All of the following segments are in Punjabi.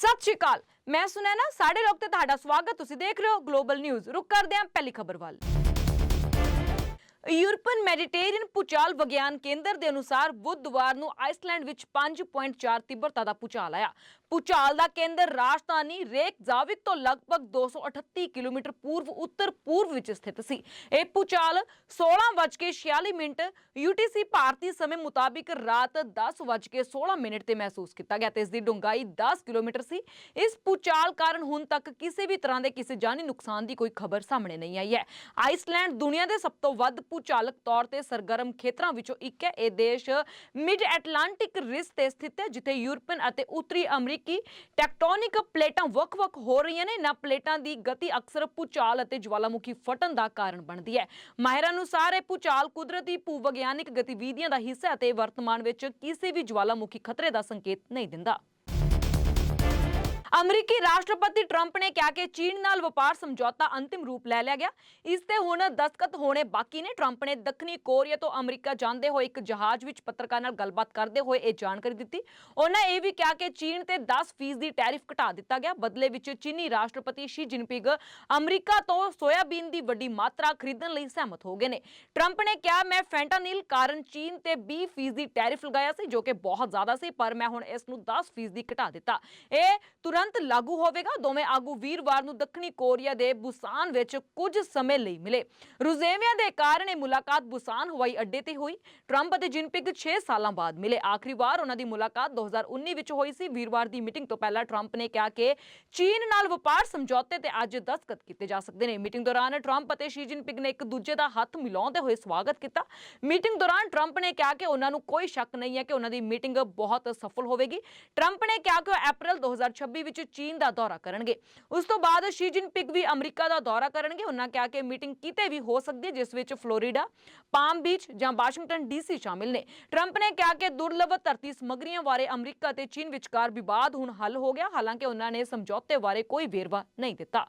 ਸਤਿ ਸ਼੍ਰੀ ਅਕਾਲ। ਮੈਂ ਸੁਨੈਨਾ, ਸਾਡੇ ਲੋਕ ਤੇ ਤੁਹਾਡਾ ਸਵਾਗਤ, ਤੁਸੀਂ ਦੇਖ ਰਹੇ ਹੋ ਗਲੋਬਲ ਨਿਊਜ਼ ਰੁਕ ਕਰਦੇ ਹਾਂ ਪਹਿਲੀ ਖਬਰ ਵੱਲ। ਯੂਰਪਨ ਮੈਡੀਟੇਰੀਅਨ ਭੂਚਾਲ ਵਿਗਿਆਨ ਕੇਂਦਰ ਦੇ ਅਨੁਸਾਰ ਬੁੱਧਵਾਰ ਨੂੰ ਆਈਸਲੈਂਡ ਵਿੱਚ 5.4 ਤੀਬਰਤਾ ਦਾ ਭੂਚਾਲ ਆਇਆ। ਭੂਚਾਲ ਦਾ ਕੇਂਦਰ ਰਾਜਧਾਨੀ ਰੇਕਜਾਵਿਕ ਤੋਂ ਲਗਭਗ 238 ਕਿਲੋਮੀਟਰ ਪੂਰਬ ਉੱਤਰ ਪੂਰਬ ਵਿੱਚ ਸਥਿਤ ਸੀ। ਇਹ ਭੂਚਾਲ 16:46 ਮਿੰਟ UTC ਭਾਰਤੀ ਸਮੇਂ ਮੁਤਾਬਿਕ ਰਾਤ 10:16 ਮਿੰਟ ਤੇ ਮਹਿਸੂਸ ਕੀਤਾ ਗਿਆ ਤੇ ਇਸ ਦੀ ਡੂੰਘਾਈ 10 ਕਿਲੋਮੀਟਰ ਸੀ। ਇਸ ਭੂਚਾਲ ਕਾਰਨ ਹੁਣ ਤੱਕ ਕਿਸੇ ਵੀ ਤਰ੍ਹਾਂ ਦੇ ਕਿਸੇ ਜਾਨੀ ਨੁਕਸਾਨ ਦੀ ਕੋਈ ਖਬਰ ਸਾਹਮਣੇ ਨਹੀਂ ਆਈ ਹੈ। ਆਈਸਲੈਂਡ ਦੁਨੀਆ ਦੇ ਸਭ ਤੋਂ ਵੱਧ ਭੂਚਾਲਕ ਤੌਰ ਤੇ ਸਰਗਰਮ ਖੇਤਰਾਂ ਵਿੱਚੋਂ ਇੱਕ ਹੈ। ਇਹ ਦੇਸ਼ ਮਿਡ ਐਟਲਾਂਟਿਕ ਰਿਸ ਤੇ ਸਥਿਤ ਹੈ, ਜਿੱਥੇ ਯੂਰਪੀਅਨ ਅਤੇ ਉੱਤਰੀ ਅਮਰੀਕਾ ਟੈਕਟੋਨਿਕ ਪਲੇਟਾਂ ਵੱਖ-ਵੱਖ ਹੋ ਰਹੀਆਂ ਨੇ ਇਹਨਾਂ ਪਲੇਟਾਂ ਦੀ ਗਤੀ ਅਕਸਰ ਭੂਚਾਲ ਅਤੇ ਜਵਾਲਾਮੁਖੀ ਫਟਣ ਦਾ ਕਾਰਨ ਬਣਦੀ ਹੈ। ਮਾਹਿਰਾਂ ਅਨੁਸਾਰ ਇਹ ਭੂਚਾਲ ਕੁਦਰਤੀ ਭੂਵਿਗਿਆਨਿਕ ਗਤੀਵਿਧੀਆਂ ਦਾ ਹਿੱਸਾ ਅਤੇ ਵਰਤਮਾਨ ਵਿੱਚ ਕਿਸੇ ਵੀ ਜਵਾਲਾਮੁਖੀ ਖਤਰੇ ਦਾ ਸੰਕੇਤ ਨਹੀਂ ਦਿੰਦਾ। ਅਮਰੀਕੀ ਰਾਸ਼ਟਰਪਤੀ ਟਰੰਪ ਨੇ ਕਿਹਾ ਕਿ ਚੀਨ ਨਾਲ ਵਪਾਰ ਸਮਝੌਤਾ ਅੰਤਿਮ ਰੂਪ ਲੈ ਲਿਆ ਗਿਆ। ਇਸ ਤੇ ਹੁਣ ਦਸਤਖਤ ਹੋਣੇ ਬਾਕੀ ਨੇ। ਟਰੰਪ ਨੇ ਦੱਖਣੀ ਕੋਰੀਆ ਤੋਂ ਅਮਰੀਕਾ ਜਾਂਦੇ ਹੋਏ ਇੱਕ ਜਹਾਜ਼ ਵਿੱਚ ਪੱਤਰਕਾਰ ਨਾਲ ਗੱਲਬਾਤ ਕਰਦੇ ਹੋਏ ਇਹ ਜਾਣਕਾਰੀ ਦਿੱਤੀ। ਉਹਨਾਂ ਇਹ ਵੀ ਕਿਹਾ ਕਿ ਚੀਨ ਤੇ 10% ਦੀ ਟੈਰਿਫ ਘਟਾ ਦਿੱਤਾ ਗਿਆ। ਬਦਲੇ ਵਿੱਚ ਚੀਨੀ ਰਾਸ਼ਟਰਪਤੀ ਸ਼ੀ ਜਿਨਪਿੰਗ ਅਮਰੀਕਾ ਤੋਂ ਸੋਇਆਬੀਨ ਦੀ ਵੱਡੀ ਮਾਤਰਾ ਖਰੀਦਣ ਲਈ ਸਹਿਮਤ ਹੋ ਗਏ ਨੇ। ਟਰੰਪ ਨੇ ਕਿਹਾ, ਮੈਂ ਫੈਂਟਾਨਿਲ ਕਾਰਨ ਚੀਨ ਤੇ 20% ਦੀ ਟੈਰਿਫ ਲਗਾਇਆ ਸੀ, ਜੋ ਕਿ ਬਹੁਤ ਜ਼ਿਆਦਾ ਸੀ, ਪਰ ਮੈਂ ਹੁਣ ਇਸ ਨੂੰ 10% ਦੀ ਘਟਾ ਦਿੱਤਾ। ਇਹ ਤੁਰੰਤ ਲਾਗੂ ਹੋਵੇਗਾ। ਦੋਵੇਂ ਆਗੂ ਵੀਰਵਾਰ ਨੂੰ ਦੱਖਣੀ ਕੋਰੀਆ ਦੇ ਬੁਸਾਨ ਵਿੱਚ ਕੁਝ ਸਮੇਂ ਲਈ ਮਿਲੇ। ਰੁਜ਼ੇਵਿਆਂ ਦੇ ਕਾਰਨ ਇਹ ਮੁਲਾਕਾਤ ਬੁਸਾਨ ਹਵਾਈ ਅੱਡੇ ਤੇ ਹੋਈ। ਟਰੰਪ ਅਤੇ ਜਿਨਪਿੰਗ 6 ਸਾਲਾਂ ਬਾਅਦ ਮਿਲੇ। ਆਖਰੀ ਵਾਰ ਉਹਨਾਂ ਦੀ ਮੁਲਾਕਾਤ 2019 ਵਿੱਚ ਹੋਈ ਸੀ। ਵੀਰਵਾਰ ਦੀ ਮੀਟਿੰਗ ਤੋਂ ਪਹਿਲਾਂ ਟਰੰਪ ਨੇ ਕਿਹਾ ਕਿ ਚੀਨ ਨਾਲ ਵਪਾਰ ਸਮਝੌਤੇ ਤੇ ਅੱਜ ਦਸਤਖਤ ਕੀਤੇ ਜਾ ਸਕਦੇ ਨੇ। ਮੀਟਿੰਗ ਦੌਰਾਨ ਟਰੰਪ ਅਤੇ ਸ਼ੀ ਜਿਨਪਿੰਗ ਨੇ ਇੱਕ ਦੂਜੇ ਦਾ ਹੱਥ ਮਿਲਾਉਂਦੇ ਹੋਏ ਸਵਾਗਤ ਕੀਤਾ। ਮੀਟਿੰਗ ਦੌਰਾਨ ਟਰੰਪ ਨੇ ਕਿਹਾ ਕਿ ਉਹਨਾਂ ਨੂੰ ਕੋਈ ਸ਼ੱਕ ਨਹੀਂ ਹੈ ਕਿ ਉਹਨਾਂ ਦੀ ਮੀਟਿੰਗ ਬਹੁਤ ਸਫਲ ਹੋਵੇਗੀ। ਟਰੰਪ ਨੇ ਕਿਹਾ ਕਿ ਉਹ ਅਪ੍ਰੈਲ 2026 ਵਿੱਚ ਚੀਨ ਦਾ ਦੌਰਾ ਕਰਨਗੇ। ਉਸ ਤੋਂ ਬਾਅਦ ਸ਼ੀ ਜਿਨਪਿੰਗ ਵੀ ਅਮਰੀਕਾ ਦਾ ਦੌਰਾ ਕਰਨਗੇ। ਉਹਨਾਂ ਕਿਹਾ ਕਿ ਮੀਟਿੰਗ ਕਿਤੇ ਵੀ ਹੋ ਸਕਦੀ ਹੈ, ਜਿਸ ਵਿੱਚ ਫਲੋਰੀਡਾ, ਪਾਮ ਬੀਚ ਜਾਂ ਵਾਸ਼ਿੰਗਟਨ ਡੀਸੀ ਸ਼ਾਮਿਲ ਨੇ। ਟਰੰਪ ਨੇ ਕਿਹਾ ਕਿ ਦੁਰਲਭ ਧਰਤੀ ਸਮੱਗਰੀਆਂ ਬਾਰੇ ਅਮਰੀਕਾ ਤੇ ਚੀਨ ਵਿਚਕਾਰ ਵਿਵਾਦ ਹੁਣ ਹੱਲ ਹੋ ਗਿਆ। ਹਾਲਾਂਕਿ ਉਹਨਾਂ ਨੇ ਸਮਝੌਤੇ ਬਾਰੇ ਕੋਈ ਵੇਰਵਾ ਨਹੀਂ ਦਿੱਤਾ।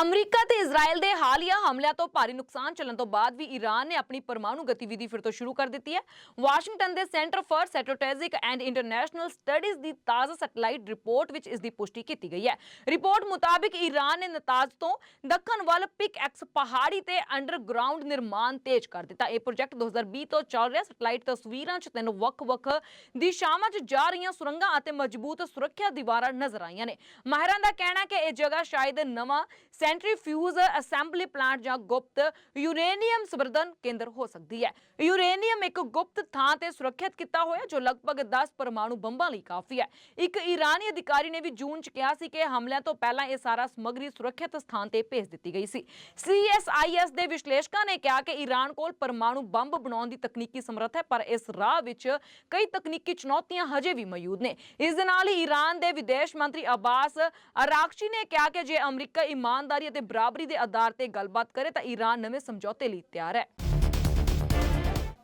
ਅਮਰੀਕਾ ਤੇ ਇਜ਼ਰਾਈਲ ਦੇ ਹਾਲੀਆ ਹਮਲਿਆਂ ਤੋਂ ਭਾਰੀ ਨੁਕਸਾਨ ਚੱਲਣ ਤੋਂ ਬਾਅਦ ਵੀ ਈਰਾਨ ਨੇ ਆਪਣੀ ਪਰਮਾਣੂ ਗਤੀਵਿਧੀ ਫਿਰ ਤੋਂ ਸ਼ੁਰੂ ਕਰ ਦਿੱਤੀ ਹੈ। ਵਾਸ਼ਿੰਗਟਨ ਦੇ centre for strategic and international studies ਦੀ ਤਾਜ਼ਾ ਸੈਟੇਲਾਈਟ ਰਿਪੋਰਟ ਵਿੱਚ ਇਸ ਦੀ ਪੁਸ਼ਟੀ ਕੀਤੀ ਗਈ ਹੈ। ਰਿਪੋਰਟ ਮੁਤਾਬਿਕ ਈਰਾਨ ਨੇ ਨਤਾਜ ਤੋਂ ਦੱਖਣ ਵੱਲ ਪਿਕ ਐਕਸ ਪਹਾੜੀ ਤੇ ਅੰਡਰਗਰਾਉਂਡ ਨਿਰਮਾਣ ਤੇਜ਼ ਕਰ ਦਿੱਤਾ। ਇਹ ਪ੍ਰੋਜੈਕਟ 2020 ਤੋਂ ਚੱਲ ਰਿਹਾ। ਸੈਟੇਲਾਈਟ ਤਸਵੀਰਾਂ 'ਚ ਤਿੰਨ ਵੱਖ-ਵੱਖ ਦਿਸ਼ਾਵਾਂ 'ਚ ਜਾ ਰਹੀਆਂ ਸੁਰੰਗਾਂ ਅਤੇ ਮਜ਼ਬੂਤ ਸੁਰੱਖਿਆ ਦੀਵਾਰਾਂ ਨਜ਼ਰ ਆਈਆਂ ਨੇ। ਮਾਹਿਰਾਂ ਦਾ ਕਹਿਣਾ ਹੈ ਕਿ ਇਹ ਜਗ੍ਹਾ ਸ਼ਾਇਦ ਨਵਾਂ ਸੈਂਟਰੀਫਿਊਜ ਅਸੈਂਬਲੀ ਪਲਾਂਟ ਜਾਂ ਗੁਪਤ ਯੂਰੇਨੀਅਮ ਸੰਵਰਧਨ ਕੇਂਦਰ ਹੋ ਸਕਦੀ ਹੈ। ਯੂਰੇਨੀਅਮ ਇੱਕ ਗੁਪਤ ਥਾਂ ਤੇ ਸੁਰੱਖਿਅਤ ਕੀਤਾ ਹੋਇਆ, ਜੋ ਲਗਭਗ 10 ਪਰਮਾਣੂ ਬੰਬਾਂ ਲਈ ਕਾਫੀ ਹੈ। ਇੱਕ ਈਰਾਨੀ ਅਧਿਕਾਰੀ ਨੇ ਵੀ ਜੂਨ 'ਚ ਕਿਹਾ ਸੀ ਕਿ ਹਮਲਿਆਂ ਤੋਂ ਪਹਿਲਾਂ ਇਹ ਸਾਰਾ ਸਮੱਗਰੀ ਸੁਰੱਖਿਅਤ ਸਥਾਨ ਤੇ ਭੇਜ ਦਿੱਤੀ ਗਈ ਸੀ। ਸੀਐਸਆਈਐਸ ਦੇ ਵਿਸ਼ਲੇਸ਼ਕਾਂ ਨੇ ਕਿਹਾ ਕਿ ਈਰਾਨ ਕੋਲ ਪਰਮਾਣੂ ਬੰਬ ਬਣਾਉਣ ਦੀ ਤਕਨੀਕੀ ਸਮਰੱਥ ਹੈ, ਪਰ ਇਸ ਰਾਹ ਵਿੱਚ ਕਈ ਤਕਨੀਕੀ ਚੁਣੌਤੀਆਂ ਹਜੇ ਵੀ ਮੌਜੂਦ ਨੇ। ਇਸ ਦੇ ਨਾਲ ਹੀ ਈਰਾਨ ਦੇ ਵਿਦੇਸ਼ ਮੰਤਰੀ ਅਬਾਸ ਅਰਾਕਚੀ ਨੇ ਕਿਹਾ ਕਿ ਜੇ ਅਮਰੀਕਾ ਇਮਾਨਦਾਰ ਅਤੇ ਬਰਾਬਰੀ ਦੇ ਆਧਾਰ ਤੇ ਗੱਲਬਾਤ ਕਰੇ ਤਾਂ ਈਰਾਨ ਨਵੇਂ ਸਮਝੌਤੇ ਲਈ ਤਿਆਰ ਹੈ।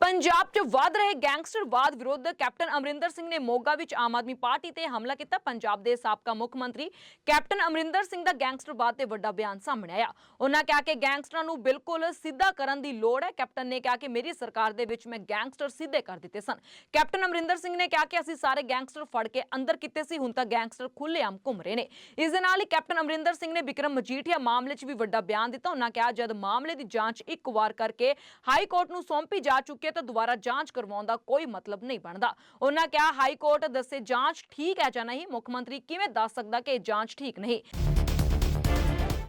ਪੰਜਾਬ 'ਚ ਵੱਧ ਰਹੇ ਗੈਂਗਸਟਰਵਾਦ ਵਿਰੁੱਧ ਕੈਪਟਨ ਅਮਰਿੰਦਰ ਸਿੰਘ ਨੇ ਮੋਗਾ ਵਿੱਚ ਆਮ ਆਦਮੀ ਪਾਰਟੀ ਤੇ ਹਮਲਾ ਕੀਤਾ। ਪੰਜਾਬ ਦੇ ਸਾਬਕਾ ਮੁੱਖ ਮੰਤਰੀ ਕੈਪਟਨ ਅਮਰਿੰਦਰ ਸਿੰਘ ਦਾ ਗੈਂਗਸਟਰਵਾਦ ਤੇ ਵੱਡਾ ਬਿਆਨ ਸਾਹਮਣੇ ਆਇਆ। ਉਹਨਾਂ ਕਿਹਾ ਕਿ ਗੈਂਗਸਟਰਾਂ ਨੂੰ ਬਿਲਕੁਲ ਸਿੱਧਾ ਕਰਨ ਦੀ ਲੋੜ ਹੈ। ਕੈਪਟਨ ਨੇ ਕਿਹਾ ਕਿ ਮੇਰੀ ਸਰਕਾਰ ਦੇ ਵਿੱਚ ਮੈਂ ਗੈਂਗਸਟਰ ਸਿੱਧੇ ਕਰ ਦਿੱਤੇ ਸਨ। ਕੈਪਟਨ ਅਮਰਿੰਦਰ ਸਿੰਘ ਨੇ ਕਿਹਾ ਕਿ ਅਸੀਂ ਸਾਰੇ ਗੈਂਗਸਟਰ ਫੜ ਕੇ ਅੰਦਰ ਕੀਤੇ ਸੀ। ਹੁਣ ਤਾਂ ਗੈਂਗਸਟਰ ਖੁੱਲ੍ਹੇਆਮ ਘੁੰਮ ਰਹੇ ਨੇ। ਇਸ ਦੇ ਨਾਲ ਹੀ ਕੈਪਟਨ ਅਮਰਿੰਦਰ ਸਿੰਘ ਨੇ ਵਿਕਰਮ ਮਜੀਠੀਆ ਮਾਮਲੇ 'ਚ ਵੀ ਵੱਡਾ ਬਿਆਨ ਦਿੱਤਾ। ਉਹਨਾਂ ਕਿਹਾ, ਜਦ ਮਾਮਲੇ ਦੀ ਜਾਂਚ ਇੱਕ ਵਾਰ ਕਰਕੇ ਹਾਈ ਕੋਰਟ ਨੂੰ ਸੌਂਪੀ ਜਾ ਚੁੱਕੀ ਹੈ ਤਾਂ ਦੁਬਾਰਾ ਜਾਂਚ ਕਰਵਾਉਣ ਦਾ ਕੋਈ ਮਤਲਬ ਨਹੀਂ ਬਣਦਾ। ਉਹਨਾਂ ਕਿਹਾ, ਹਾਈ ਕੋਰਟ ਦੱਸੇ ਜਾਂਚ ਠੀਕ ਹੈ ਜਾਂ ਨਹੀਂ? ਮੁੱਖ ਮੰਤਰੀ ਕਿਵੇਂ ਦੱਸ ਸਕਦਾ ਕਿ ਇਹ ਜਾਂਚ ਠੀਕ ਨਹੀਂ?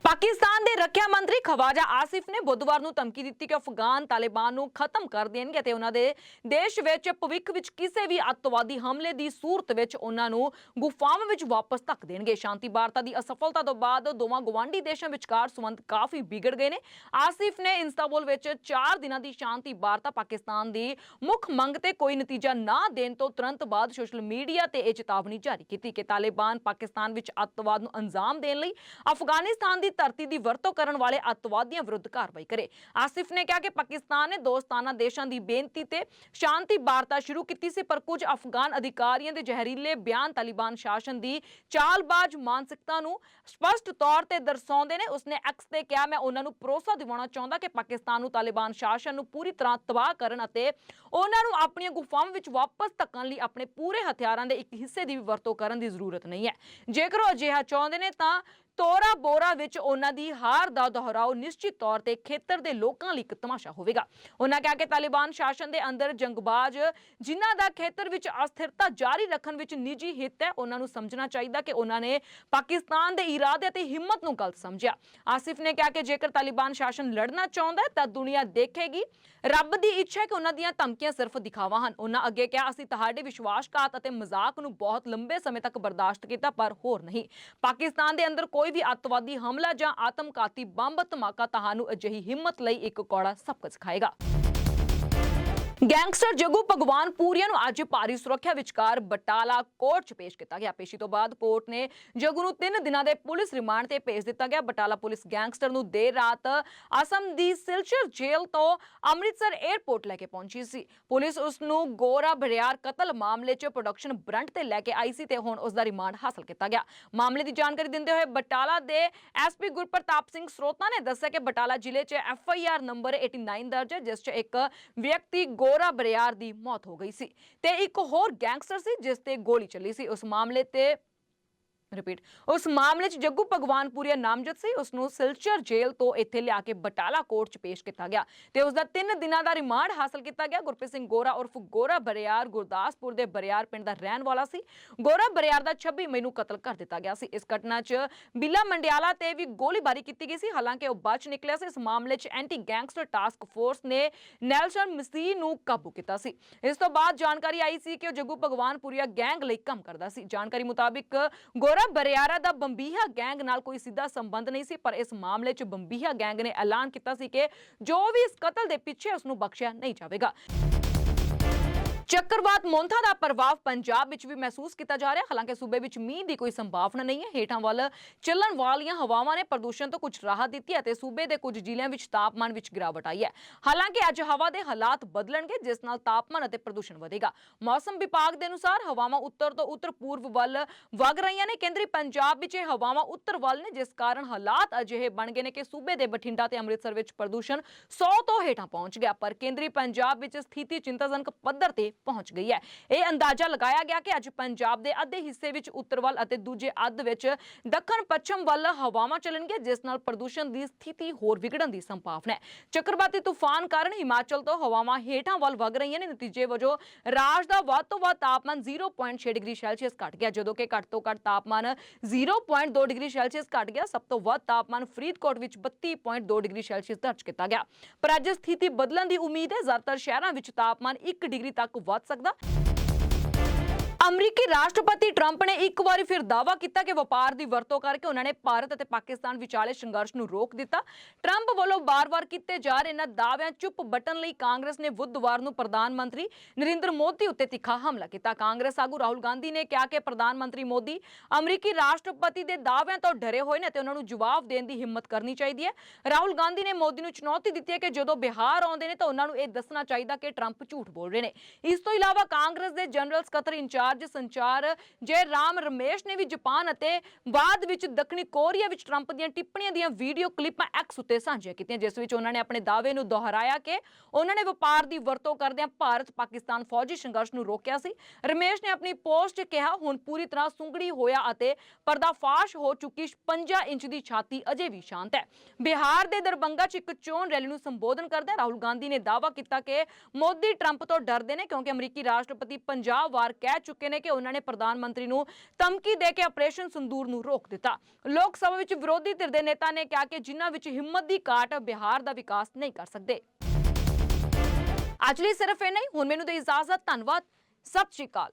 ਪਾਕਿਸਤਾਨ ਦੇ ਰੱਖਿਆ ਮੰਤਰੀ ਖਵਾਜਾ ਆਸਿਫ ਨੇ ਬੁੱਧਵਾਰ ਨੂੰ ਧਮਕੀ ਦਿੱਤੀ ਕਿ ਅਫਗਾਨ ਤਾਲਿਬਾਨ ਨੂੰ ਖਤਮ ਕਰ ਦੇਣਗੇ ਅਤੇ ਉਹਨਾਂ ਦੇ ਦੇਸ਼ ਵਿੱਚ ਭਵਿੱਖ ਵਿੱਚ ਕਿਸੇ ਵੀ ਅੱਤਵਾਦੀ ਹਮਲੇ ਦੀ ਸੂਰਤ ਵਿੱਚ ਉਹਨਾਂ ਨੂੰ ਗੁਫਾਵਾਂ ਵਿੱਚ ਵਾਪਸ ਧੱਕ ਦੇਣਗੇ। ਸ਼ਾਂਤੀ ਵਾਰਤਾ ਦੀ ਅਸਫਲਤਾ ਤੋਂ ਬਾਅਦ ਦੋਵਾਂ ਗਵਾਂਢੀ ਦੇਸ਼ਾਂ ਵਿਚਕਾਰ ਸੰਬੰਧ ਕਾਫੀ ਵਿਗੜ ਗਏ ਨੇ। ਆਸਿਫ ਨੇ ਇੰਸਤਾਬੁਲ ਵਿੱਚ 4 ਦਿਨਾਂ ਦੀ ਸ਼ਾਂਤੀ ਵਾਰਤਾ ਪਾਕਿਸਤਾਨ ਦੀ ਮੁੱਖ ਮੰਗ ਤੇ ਕੋਈ ਨਤੀਜਾ ਨਾ ਦੇਣ ਤੋਂ ਤੁਰੰਤ ਬਾਅਦ ਸੋਸ਼ਲ ਮੀਡੀਆ ਤੇ ਇਹ ਚੇਤਾਵਨੀ ਜਾਰੀ ਕੀਤੀ ਕਿ ਤਾਲਿਬਾਨ ਪਾਕਿਸਤਾਨ ਵਿੱਚ ਅੱਤਵਾਦ ਨੂੰ ਅੰਜਾਮ ਦੇਣ ਲਈ ਅਫਗਾਨਿਸਤਾਨ ਦੀ ਧਰਤੀ ਦੀ ਵਰਤੋਂ ਕਰਨ ਵਾਲੇ ਅੱਤਵਾਦੀਆਂ ਵਿਰੁੱਧ ਕਾਰਵਾਈ ਕਰੇ। ਆਸਿਫ ਨੇ ਕਿਹਾ ਕਿ ਪਾਕਿਸਤਾਨ ਨੇ ਦੋਸਤਾਨਾ ਦੇਸ਼ਾਂ ਦੀ ਬੇਨਤੀ ਤੇ ਸ਼ਾਂਤੀ ਵਾਰਤਾ ਸ਼ੁਰੂ ਕੀਤੀ ਸੀ, ਪਰ ਕੁਝ ਅਫਗਾਨ ਅਧਿਕਾਰੀਆਂ ਦੇ ਜ਼ਹਿਰੀਲੇ ਬਿਆਨ ਤਾਲਿਬਾਨ ਸ਼ਾਸਨ ਦੀ ਚਾਲਬਾਜ਼ ਮਾਨਸਿਕਤਾ ਨੂੰ ਸਪਸ਼ਟ ਤੌਰ ਤੇ ਦਰਸਾਉਂਦੇ ਨੇ। ਉਸਨੇ ਐਕਸ ਤੇ ਕਿਹਾ, ਮੈਂ ਉਹਨਾਂ ਨੂੰ ਭਰੋਸਾ ਦਿਵਾਉਣਾ ਚਾਹੁੰਦਾ ਕਿ ਪਾਕਿਸਤਾਨ ਨੂੰ ਤਾਲਿਬਾਨ ਸ਼ਾਸਨ ਨੂੰ ਪੂਰੀ ਤਰ੍ਹਾਂ ਤਬਾਹ ਕਰਨ ਅਤੇ ਉਹਨਾਂ ਨੂੰ ਆਪਣੀਆਂ ਗੁਫਾਵਾਂ ਵਿੱਚ ਵਾਪਸ ਧੱਕਣ ਲਈ ਆਪਣੇ ਪੂਰੇ ਹਥਿਆਰਾਂ ਦੇ ਇੱਕ ਹਿੱਸੇ ਦੀ ਵੀ ਵਰਤੋਂ ਕਰਨ ਦੀ ਜ਼ਰੂਰਤ ਨਹੀਂ ਹੈ। ਜੇਕਰ ਉਹ ਅਜਿਹਾ ਚਾਹੁੰਦੇ ਨੇ ਤਾਂ ਤੋਰਾ ਬੋਰਾ ਵਿੱਚ ਉਹਨਾਂ ਦੀ ਹਾਰ ਦਾ ਦੁਹਰਾਓ ਨਿਸ਼ਚਿਤ ਤੌਰ ਤੇ ਖੇਤਰ ਦੇ ਲੋਕਾਂ ਲਈ ਇੱਕ ਤਮਾਸ਼ਾ ਹੋਵੇਗਾ। ਉਹਨਾਂ ਕਿਹਾ ਕਿ ਤਾਲਿਬਾਨ ਸ਼ਾਸਨ ਦੇ ਅੰਦਰ ਜੰਗਬਾਜ਼, ਜਿਨ੍ਹਾਂ ਦਾ ਖੇਤਰ ਵਿੱਚ ਅਸਥਿਰਤਾ ਜਾਰੀ ਰੱਖਣ ਵਿੱਚ ਨਿੱਜੀ ਹਿੱਤ ਹੈ, ਉਹਨਾਂ ਨੂੰ ਸਮਝਣਾ ਚਾਹੀਦਾ ਕਿ ਉਹਨਾਂ ਨੇ ਪਾਕਿਸਤਾਨ ਦੇ ਇਰਾਦੇ ਅਤੇ ਹਿੰਮਤ ਨੂੰ ਗਲਤ ਸਮਝਿਆ। ਆਸਿਫ ਨੇ ਕਿਹਾ ਕਿ ਜੇਕਰ ਤਾਲਿਬਾਨ ਸ਼ਾਸਨ ਲੜਨਾ ਚਾਹੁੰਦਾ ਹੈ, ਤਾਂ ਦੁਨੀਆ ਦੇਖੇਗੀ। ਰੱਬ ਦੀ ਇੱਛਾ ਹੈ ਕਿ ਉਹਨਾਂ ਦੀਆਂ ਧਮਕੀਆਂ ਸਿਰਫ ਦਿਖਾਵਾ ਹਨ। ਉਹਨਾਂ ਅੱਗੇ ਕਿਹਾ, ਅਸੀਂ ਤੁਹਾਡੇ ਵਿਸ਼ਵਾਸਘਾਤ ਅਤੇ ਮਜ਼ਾਕ ਨੂੰ ਬਹੁਤ ਲੰਬੇ ਸਮੇਂ ਤੱਕ ਬਰਦਾਸ਼ਤ ਕੀਤਾ, ਪਰ ਹੋਰ ਨਹੀਂ। ਪਾਕਿਸਤਾਨ ਦੇ ਅੰਦਰ ਕੋਈ ਵੀ ਅੱਤਵਾਦੀ ਹਮਲਾ ਜਾਂ ਆਤਮਘਾਤੀ ਬੰਬ ਧਮਾਕਾ, ਤੁਹਾਨੂੰ ਅਜਿਹੀ ਹਿੰਮਤ ਲਈ ਇੱਕ ਕੌੜਾ ਸਬਕ ਸਿਖਾਏਗਾ। ਗੈਂਗਸਟਰ ਜਗੂ ਭਗਵਾਨ ਪੂਰੀਆ ਨੂੰ ਅੱਜ ਭਾਰੀ ਸੁਰੱਖਿਆ ਵਿਚਕਾਰ ਬਟਾਲਾ ਕੋਰਟ 'ਚ ਪੇਸ਼ ਕੀਤਾ ਗਿਆ। ਪੇਸ਼ੀ ਤੋਂ ਬਾਅਦ ਕੋਰਟ ਨੇ ਜਗੂ ਨੂੰ 3 ਦਿਨਾਂ ਦੇ ਪੁਲਿਸ ਰਿਮਾਂਡ ਤੇ ਭੇਜ ਦਿੱਤਾ ਗਿਆ। ਬਟਾਲਾ ਪੁਲਿਸ ਗੈਂਗਸਟਰ ਨੂੰ ਦੇਰ ਰਾਤ ਅਸਮ ਦੀ ਸਿਲਚਰ ਜੇਲ੍ਹ ਤੋਂ ਅੰਮ੍ਰਿਤਸਰ 에ਅਰਪੋਰਟ ਲੈ ਕੇ ਪਹੁੰਚੀ ਸੀ। ਪੁਲਿਸ ਉਸ ਨੂੰ ਗੋਰਾ ਬਰਿਆਰ ਕਤਲ ਮਾਮਲੇ 'ਚ ਪ੍ਰੋਡਕਸ਼ਨ ਬ੍ਰੰਟ ਤੇ ਲੈ ਕੇ ਆਈ ਸੀ ਤੇ ਹੁਣ ਉਸ ਦਾ ਰਿਮਾਂਡ ਹਾਸਲ ਕੀਤਾ ਗਿਆ। ਮਾਮਲੇ ਦੀ ਜਾਣਕਾਰੀ ਦਿੰਦੇ ਹੋਏ ਬਟਾਲਾ ਦੇ ਐਸਪੀ ਗੁਰਪ੍ਰਤਾਪ ਸਿੰਘ ਸਰੋਤਾ ਨੇ ਦੱਸਿਆ ਕਿ ਬਟਾਲਾ ਜ਼ਿਲ੍ਹੇ 'ਚ ਐਫ ਆਈ ਆਰ ਨੰਬਰ 89 ਦਰਜ ਹੈ, ਜਿਸ 'ਚ ਇੱਕ ਵਿਅਕਤੀ ਗੋਰਾ ਬਰਿਆਰ ਦੀ ਮੌਤ ਹੋ ਗਈ ਸੀ ਤੇ ਇੱਕ ਹੋਰ ਗੈਂਗਸਟਰ ਸੀ ਜਿਸ ਤੇ ਗੋਲੀ ਚੱਲੀ ਸੀ। ਉਸ ਮਾਮਲੇ ਤੇ ਰਿਪੀਟ ਉਸ ਮਾਮਲੇ 'ਚ ਜੱਗੂ ਭਗਵਾਨਪੁਰੀਆ ਨਾਮਜ਼ਦ ਸੀ। ਉਸ ਨੂੰ ਸਿਲਚਰ ਜੇਲ੍ਹ ਤੋਂ ਇੱਥੇ ਲਿਆ ਕੇ ਬਟਾਲਾ ਕੋਰਟ 'ਚ ਪੇਸ਼ ਕੀਤਾ ਗਿਆ ਤੇ ਉਸ ਦਾ 3 ਦਿਨਾਂ ਦਾ ਰਿਮਾਂਡ ਹਾਸਲ ਕੀਤਾ ਗਿਆ। ਗੁਰਪ੍ਰੀਤ ਸਿੰਘ ਗੋਰਾ ਉਰਫ ਗੋਰਾ ਬਰਿਆਰ ਗੁਰਦਾਸਪੁਰ ਦੇ ਬਰਿਆਰ ਪਿੰਡ ਦਾ ਰਹਿਣ ਵਾਲਾ ਸੀ। ਗੋਰਾ ਬਰਿਆਰ ਦਾ 26 ਮਈ ਨੂੰ ਕਤਲ ਕਰ ਦਿੱਤਾ ਗਿਆ ਸੀ। ਇਸ ਘਟਨਾ 'ਚ ਬਿੱਲਾ ਮੰਡਿਆਲਾ ਤੇ ਵੀ ਗੋਲੀਬਾਰੀ ਕੀਤੀ ਗਈ ਸੀ। ਹਾਲਾਂਕਿ ਉਹ ਬਚ ਨਿਕਲਿਆ ਸੀ। ਇਸ ਮਾਮਲੇ 'ਚ ਐਂਟੀ ਗੈਂਗਸਟਰ ਟਾਸਕ ਫੋਰਸ ਨੇ ਨੈਲਸਨ ਮਸੀਹ ਨੂੰ ਕਾਬੂ ਕੀਤਾ ਸੀ। ਇਸ ਤੋਂ ਬਾਅਦ ਜਾਣਕਾਰੀ ਆਈ ਸੀ ਕਿ ਉਹ ਜੱਗੂ ਭਗਵਾਨਪੁਰੀਆ ਗੈਂਗ ਲਈ ਕੰਮ ਕਰਦਾ ਸੀ। ਜਾਣਕਾਰੀ ਮੁਤਾਬਿਕ ਗੋਰਾ ਬਰਿਆਰਾ ਦਾ ਬੰਬੀਹਾ ਗੈਂਗ ਨਾਲ ਕੋਈ ਸਿੱਧਾ ਸੰਬੰਧ ਨਹੀਂ ਸੀ, ਪਰ ਇਸ ਮਾਮਲੇ 'ਚ ਬੰਬੀਹਾ ਗੈਂਗ ਨੇ ਐਲਾਨ ਕੀਤਾ ਸੀ ਕਿ ਜੋ ਵੀ ਇਸ ਕਤਲ ਦੇ ਪਿੱਛੇ ਉਸ ਨੂੰ ਬਖਸ਼ਿਆ ਨਹੀਂ ਜਾਵੇਗਾ। ਚੱਕਰਵਾਤ ਮੋਂਥਾ ਦਾ ਪ੍ਰਭਾਵ ਪੰਜਾਬ ਵਿੱਚ ਵੀ ਮਹਿਸੂਸ ਕੀਤਾ ਜਾ ਰਿਹਾ। ਹਾਲਾਂਕਿ ਸੂਬੇ ਵਿੱਚ ਮੀਂਹ ਦੀ ਕੋਈ ਸੰਭਾਵਨਾ ਨਹੀਂ ਹੈ। ਹੇਠਾਂ ਵੱਲ ਚੱਲਣ ਵਾਲੀਆਂ ਹਵਾਵਾਂ ਨੇ ਪ੍ਰਦੂਸ਼ਣ ਤੋਂ ਕੁਝ ਰਾਹਤ ਦਿੱਤੀ ਅਤੇ ਸੂਬੇ ਦੇ ਕੁਝ ਜ਼ਿਲ੍ਹਿਆਂ ਵਿੱਚ ਤਾਪਮਾਨ ਵਿੱਚ ਗਿਰਾਵਟ ਆਈ ਹੈ। ਹਾਲਾਂਕਿ ਅੱਜ ਹਵਾ ਦੇ ਹਾਲਾਤ ਬਦਲਣਗੇ, ਜਿਸ ਨਾਲ ਤਾਪਮਾਨ ਅਤੇ ਪ੍ਰਦੂਸ਼ਣ ਵਧੇਗਾ। ਮੌਸਮ ਵਿਭਾਗ ਦੇ ਅਨੁਸਾਰ ਹਵਾਵਾਂ ਉੱਤਰ ਤੋਂ ਉੱਤਰ ਪੂਰਬ ਵੱਲ ਵਗ ਰਹੀਆਂ ਨੇ। ਕੇਂਦਰੀ ਪੰਜਾਬ ਵਿੱਚ ਇਹ ਹਵਾਵਾਂ ਉੱਤਰ ਵੱਲ ਨੇ, ਜਿਸ ਕਾਰਨ ਹਾਲਾਤ ਅਜਿਹੇ ਬਣ ਗਏ ਨੇ ਕਿ ਸੂਬੇ ਦੇ ਬਠਿੰਡਾ ਤੇ ਅੰਮ੍ਰਿਤਸਰ ਵਿੱਚ ਪ੍ਰਦੂਸ਼ਣ 100 ਤੋਂ ਹੇਠਾਂ ਪਹੁੰਚ ਗਿਆ। ਪਰ ਕੇਂਦਰੀ ਪੰਜਾਬ ਵਿੱਚ ਸਥਿਤੀ ਚਿੰਤਾਜਨਕ ਪੱਧਰ ਤੇ ਪਹੁੰਚ ਗਈ ਹੈ। ਇਹ ਅੰਦਾਜ਼ਾ ਲਗਾਇਆ ਗਿਆ ਕਿ ਅੱਜ ਪੰਜਾਬ ਦੇ ਅੱਧੇ ਹਿੱਸੇ ਵਿੱਚ ਉੱਤਰ ਵੱਲ ਅਤੇ ਦੂਜੇ ਅੱਧ ਵਿੱਚ ਦੱਖਣ ਪੱਛਮ ਵੱਲ ਹਵਾਵਾਂ ਚੱਲਣਗੀਆਂ, ਜਿਸ ਨਾਲ ਪ੍ਰਦੂਸ਼ਣ ਦੀ ਸਥਿਤੀ ਹੋਰ ਵਿਗੜਨ ਦੀ ਸੰਭਾਵਨਾ ਹੈ। ਚੱਕਰਵਾਤੀ ਤੂਫਾਨ ਕਾਰਨ ਹਿਮਾਚਲ ਤੋਂ ਹਵਾਵਾਂ ਹੇਠਾਂ ਵੱਲ ਵਗ ਰਹੀਆਂ ਨੇ। ਨਤੀਜੇ ਵਜੋਂ ਰਾਜ ਦਾ ਵੱਧ ਤੋਂ ਵੱਧ ਤਾਪਮਾਨ 0.6 ਡਿਗਰੀ ਸੈਲਸੀਅਸ ਘਟ ਗਿਆ, ਜਦੋਂ ਕਿ ਘੱਟ ਤੋਂ ਘੱਟ ਤਾਪਮਾਨ 0.2 ਡਿਗਰੀ ਸੈਲਸੀਅਸ ਘਟ ਗਿਆ। ਸਭ ਤੋਂ ਵੱਧ ਤਾਪਮਾਨ ਫਰੀਦਕੋਟ ਵਿੱਚ 32.2 ਡਿਗਰੀ ਸੈਲਸੀਅਸ ਦਰਜ ਕੀਤਾ ਗਿਆ। ਪਰ ਅੱਜ ਸਥਿਤੀ ਬਦਲਣ ਦੀ ਉਮੀਦ ਹੈ। ਜ਼ਿਆਦਾਤਰ ਸ਼ਹਿਰਾਂ ਵਿੱਚ ਤਾਪਮਾਨ 1 ਡਿਗਰੀ ਤੱਕ ਵੱਧ ਸਕਦਾ। ਅਮਰੀਕੀ ਰਾਸ਼ਟਰਪਤੀ ਟਰੰਪ ਨੇ ਇੱਕ ਵਾਰੀ ਫਿਰ ਦਾਅਵਾ ਕੀਤਾ ਕਿ ਵਪਾਰ ਦੀ ਵਰਤੋਂ ਕਰਕੇ ਉਹਨਾਂ ਨੇ ਭਾਰਤ ਅਤੇ ਪਾਕਿਸਤਾਨ ਵਿਚਾਲੇ ਸੰਘਰਸ਼ ਨੂੰ ਰੋਕ ਦਿੱਤਾ। ਟਰੰਪ ਵੱਲੋਂ ਬਾਰ-ਬਾਰ ਕੀਤੇ ਜਾ ਰਹੇ ਇਹਨਾਂ ਦਾਅਵਿਆਂ ਚੁੱਪ ਬਟਨ ਲਈ ਕਾਂਗਰਸ ਨੇ ਬੁੱਧਵਾਰ ਨੂੰ ਪ੍ਰਧਾਨ ਮੰਤਰੀ ਨਰਿੰਦਰ ਮੋਦੀ ਉੱਤੇ ਤਿੱਖਾ ਹਮਲਾ ਕੀਤਾ। ਕਾਂਗਰਸ ਆਗੂ ਰਾਹੁਲ ਗਾਂਧੀ ਨੇ ਕਿਹਾ ਕਿ ਪ੍ਰਧਾਨ ਮੰਤਰੀ ਮੋਦੀ ਅਮਰੀਕੀ ਰਾਸ਼ਟਰਪਤੀ ਦੇ ਦਾਅਵਿਆਂ ਤੋਂ ਡਰੇ ਹੋਏ ਨੇ ਤੇ ਉਹਨਾਂ ਨੂੰ ਜਵਾਬ ਦੇਣ ਦੀ ਹਿੰਮਤ ਕਰਨੀ ਚਾਹੀਦੀ ਹੈ। ਰਾਹੁਲ ਗਾਂਧੀ ਨੇ ਮੋਦੀ ਨੂੰ ਚੁਣੌਤੀ ਦਿੱਤੀ ਹੈ ਕਿ ਜਦੋਂ ਬਿਹਾਰ ਆਉਂਦੇ ਨੇ ਤਾਂ ਉਹਨਾਂ ਨੂੰ ਇਹ ਦੱਸਣਾ ਚਾਹੀਦਾ ਕਿ ਟਰੰਪ ਝੂਠ ਬੋਲ ਰਹੇ ਨੇ। ਇਸ ਤੋਂ ਇਲਾਵਾ ਕਾਂਗਰਸ ਦੇ ਜਨਰਲ ਸਕੱਤਰ ਇੰਚਾਰਜ ਸੰਚਾਰ, ਜੇ ਰਾਮ ਰਮੇਸ਼ ਨੇ ਵੀ ਜਾਪਾਨ ਅਤੇ ਬਾਅਦ ਵਿੱਚ ਦੱਖਣੀ ਕੋਰੀਆ ਵਿੱਚ ਟਰੰਪ ਦੀਆਂ ਟਿੱਪਣੀਆਂ ਦੀਆਂ ਵੀਡੀਓ ਕਲਿੱਪਾਂ ਐਕਸ ਉੱਤੇ ਸਾਂਝੀਆਂ ਕੀਤੀਆਂ, ਜਿਸ ਵਿੱਚ ਉਹਨਾਂ ਨੇ ਆਪਣੇ ਦਾਅਵੇ ਨੂੰ ਦੁਹਰਾਇਆ ਕਿ ਉਹਨਾਂ ਨੇ ਵਪਾਰ ਦੀ ਵਰਤੋਂ ਕਰਦਿਆਂ ਭਾਰਤ ਪਾਕਿਸਤਾਨ ਫੌਜੀ ਸੰਘਰਸ਼ ਨੂੰ ਰੋਕਿਆ ਸੀ। ਰਮੇਸ਼ ਨੇ ਆਪਣੀ ਪੋਸਟ ਕਿਹਾ, ਹੁਣ ਪੂਰੀ ਤਰ੍ਹਾਂ ਸੁੰਗੜੀ ਹੋਇਆ ਅਤੇ ਪਰਦਾਫਾਸ਼ ਹੋ ਚੁੱਕੀ 55 ਇੰਚ ਦੀ ਛਾਤੀ ਅਜੇ ਵੀ ਸ਼ਾਂਤ ਹੈ। ਬਿਹਾਰ ਦੇ ਦਰਬੰਗਾ 'ਚ ਇੱਕ ਚੋਣ ਰੈਲੀ ਨੂੰ ਸੰਬੋਧਨ ਕਰਦਿਆਂ ਰਾਹੁਲ ਗਾਂਧੀ ਨੇ ਦਾਅਵਾ ਕੀਤਾ ਕਿ ਮੋਦੀ ਟਰੰਪ ਤੋਂ ਡਰਦੇ ਨੇ ਕਿਉਂਕਿ ਅਮਰੀਕੀ ਰਾਸ਼ਟਰਪਤੀ 50 ਵਾਰ ਕਹਿ ਚੁੱਕੇ ਨੇ ਕਿ ਉਹਨਾਂ ਨੇ ਪ੍ਰਧਾਨ ਮੰਤਰੀ ਨੂੰ ਧਮਕੀ ਦੇ ਕੇ ਆਪਰੇਸ਼ਨ ਸੰਦੂਰ ਨੂੰ ਰੋਕ ਦਿੱਤਾ। ਲੋਕ ਸਭਾ ਵਿੱਚ ਵਿਰੋਧੀ ਧਿਰ ਦੇ ਨੇਤਾ ਨੇ ਕਿਹਾ ਕਿ ਜਿਨ੍ਹਾਂ ਵਿੱਚ ਹਿੰਮਤ ਦੀ ਘਾਟ ਬਿਹਾਰ ਦਾ ਵਿਕਾਸ ਨਹੀਂ ਕਰ ਸਕਦੇ। ਅੱਜ ਲਈ ਸਿਰਫ ਇਹ ਨਹੀਂ ਹੁਣ ਮੈਨੂੰ ਦੇ ਇਜਾਜ਼ਤ। ਧੰਨਵਾਦ। ਸਤਿ ਸ਼੍ਰੀ ਅਕਾਲ।